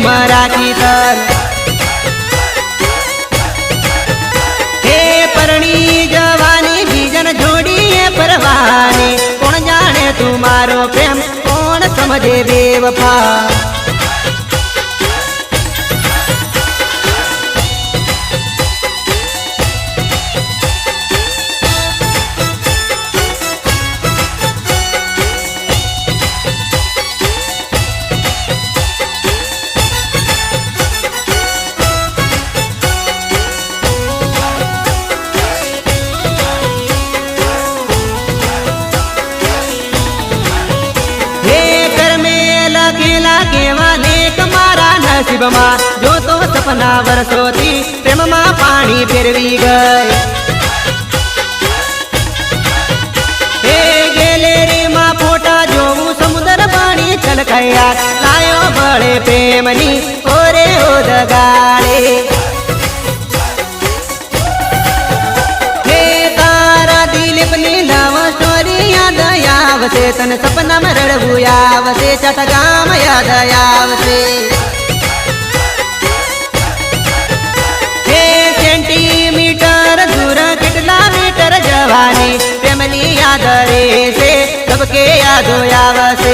રાખી તર હે પરણી જવાની બીજન જોડીએ પરવાની. કોણ જાણે તું મારો પ્રેમ? કોણ સમજે બેવફા? લખેલા કેવા લેખ મારા નસીબમાં. જો તો સપના વરસોથી પ્રેમમાં પાણી ફેરવી ગઈ. હે ગેલેરીમાં ફોટા જોવું સમુદ્ર પાણી છલકાયા. લાયો બળે પ્રેમની ઓરે ઓદગાડે આવશે, તને સપનામાં રડવું આવશે ચટગામ યાદ આવશે. હે સેન્ટીમીટર દૂર કેટલા મીટર જવાની ફેમિલી યાદ રહેશે સબકે યાદો આવશે.